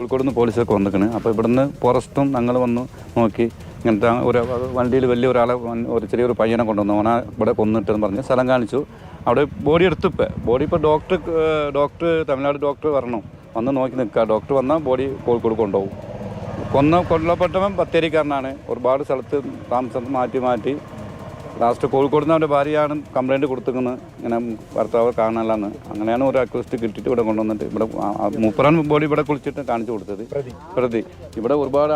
കോഴിക്കോട് നിന്ന് പോലീസൊക്കെ വന്നിക്കണ്. അപ്പോൾ ഇവിടുന്ന് ഫോറസ്റ്റും ഞങ്ങൾ വന്ന് നോക്കി. ഇങ്ങനത്തെ ഒരു വണ്ടിയിൽ വലിയ ഒരാളെ ഒരു ചെറിയൊരു പയ്യനെ കൊണ്ടുവന്നു. ഓന ഇവിടെ കൊന്നിട്ടെന്ന് പറഞ്ഞ് സ്ഥലം കാണിച്ചു. അവിടെ ബോഡി എടുത്തിപ്പോൾ ബോഡി ഇപ്പോൾ ഡോക്ടർ ഡോക്ടർ തമിഴ്നാട് ഡോക്ടർ വരണം. വന്ന് നോക്കി നിൽക്കുക. ഡോക്ടർ വന്നാൽ ബോഡി കോഴിക്കോട് കൊണ്ടുപോകും. കൊന്ന കൊല്ലപ്പെട്ടവൻ ബത്തേരിക്കാരനാണ്. ഒരുപാട് സ്ഥലത്ത് താമസം മാറ്റി മാറ്റി ലാസ്റ്റ് കോഴിക്കോട് നിന്ന് അവന്റെ ഭാര്യയാണ് കംപ്ലൈന്റ് കൊടുത്തിരിക്കുന്നത്. ഇങ്ങനെ ഭർത്താവ് കാണാനില്ലെന്ന്. അങ്ങനെയാണ് ഒരു അക്വസ്റ്റ് കിട്ടിയിട്ട് ഇവിടെ കൊണ്ടുവന്നിട്ട് ഇവിടെ മുപ്പറാൻ ബോഡി ഇവിടെ കുളിച്ചിട്ട് കാണിച്ചു കൊടുത്തത്. പ്രതി. ഇവിടെ ഒരുപാട്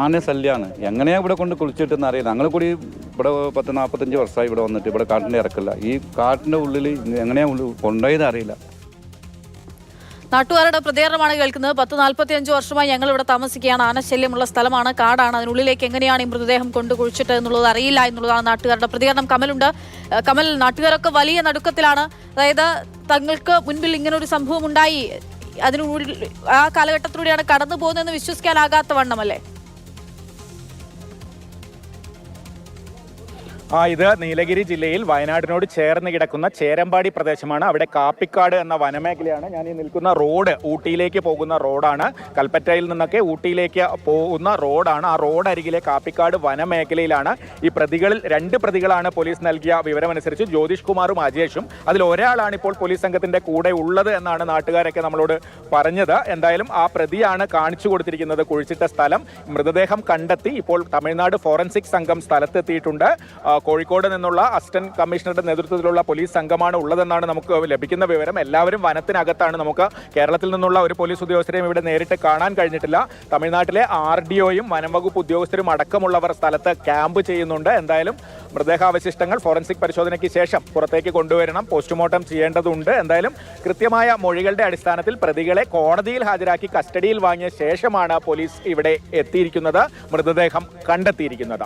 ആന ശല്യമാണ് എങ്ങനെയാണ് ഇവിടെ കൊണ്ട് കുളിച്ചിട്ടെന്ന് അറിയില്ല. ഞങ്ങൾ കൂടി ഇവിടെ പത്ത് നാൽപ്പത്തഞ്ച് വർഷമായി ഇവിടെ വന്നിട്ട് ഇവിടെ കാട്ടിന്റെ ഇറക്കില്ല. ഈ കാട്ടിന്റെ ഉള്ളിൽ എങ്ങനെയാണ് ഉള്ളിൽ കൊണ്ടുപോയത് അറിയില്ല. നാട്ടുകാരുടെ പ്രതികരണമാണ് കേൾക്കുന്നത്. പത്ത് നാൽപ്പത്തി അഞ്ച് വർഷമായി ഞങ്ങൾ ഇവിടെ താമസിക്കുകയാണ്. ആനശല്യമുള്ള സ്ഥലമാണ്. കാടാണ്. അതിനുള്ളിലേക്ക് എങ്ങനെയാണ് ഈ മൃതദേഹം കൊണ്ട് കുഴിച്ചിട്ട് എന്നുള്ളത് അറിയില്ല എന്നുള്ളതാണ് നാട്ടുകാരുടെ പ്രതികരണം കമലുണ്ട്. കമൽ നാട്ടുകാരൊക്കെ വലിയ നടുക്കത്തിലാണ്. അതായത് തങ്ങൾക്ക് മുൻപിൽ ഒരു സംഭവം ഉണ്ടായി. അതിനുള്ളിൽ ആ കാലഘട്ടത്തിലൂടെയാണ് കടന്നു പോകുന്നതെന്ന് വിശ്വസിക്കാനാകാത്ത വണ്ണമല്ലേ ആ ഇത് നീലഗിരി ജില്ലയിൽ വയനാടിനോട് ചേർന്ന് കിടക്കുന്ന ചേരമ്പാടി പ്രദേശമാണ്. അവിടെ കാപ്പിക്കാട് എന്ന വനമേഖലയാണ്. ഞാൻ ഈ നിൽക്കുന്ന റോഡ് ഊട്ടിയിലേക്ക് പോകുന്ന റോഡാണ്. കൽപ്പറ്റയിൽ നിന്നൊക്കെ ഊട്ടിയിലേക്ക് പോകുന്ന റോഡാണ്. ആ റോഡ് അരികിലെ കാപ്പിക്കാട് വനമേഖലയിലാണ്. ഈ പ്രതികളിൽ രണ്ട് പ്രതികളാണ് പോലീസ് നൽകിയ വിവരമനുസരിച്ച് ജ്യോതിഷ് കുമാറും അജേഷും. അതിൽ ഒരാളാണ് ഇപ്പോൾ പോലീസ് സംഘത്തിന്റെ കൂടെ ഉള്ളത് എന്നാണ് നാട്ടുകാരൊക്കെ നമ്മളോട് പറഞ്ഞത്. എന്തായാലും ആ പ്രതിയാണ് കാണിച്ചു കൊടുത്തിരിക്കുന്നത്. കുഴിച്ചിട്ട സ്ഥലം മൃതദേഹം കണ്ടെത്തി ഇപ്പോൾ തമിഴ്നാട് ഫോറൻസിക് സംഘം സ്ഥലത്തെത്തിയിട്ടുണ്ട്. കോഴിക്കോട് നിന്നുള്ള അസിസ്റ്റന്റ് കമ്മീഷണറുടെ നേതൃത്വത്തിലുള്ള പോലീസ് സംഘമാണ് ഉള്ളതെന്നാണ് നമുക്ക് ലഭിക്കുന്ന വിവരം. എല്ലാവരും വനത്തിനകത്താണ്. നമുക്ക് കേരളത്തിൽ നിന്നുള്ള ഒരു പോലീസ് ഉദ്യോഗസ്ഥരെയും ഇവിടെ നേരിട്ട് കാണാൻ കഴിഞ്ഞിട്ടില്ല. തമിഴ്നാട്ടിലെ ആർ ഡി ഒയും വനംവകുപ്പ് ഉദ്യോഗസ്ഥരും അടക്കമുള്ളവർ സ്ഥലത്ത് ക്യാമ്പ് ചെയ്യുന്നുണ്ട്. എന്തായാലും മൃതദേഹാവശിഷ്ടങ്ങൾ ഫോറൻസിക് പരിശോധനയ്ക്ക് ശേഷം പുറത്തേക്ക് കൊണ്ടുവരണം. പോസ്റ്റ്മോർട്ടം ചെയ്യേണ്ടതുണ്ട്. എന്തായാലും കൃത്യമായ മൊഴികളുടെ അടിസ്ഥാനത്തിൽ പ്രതികളെ കോടതിയിൽ ഹാജരാക്കി കസ്റ്റഡിയിൽ വാങ്ങിയ ശേഷമാണ് പോലീസ് ഇവിടെ എത്തിയിരിക്കുന്നത് മൃതദേഹം കണ്ടെത്തിയിരിക്കുന്നത്.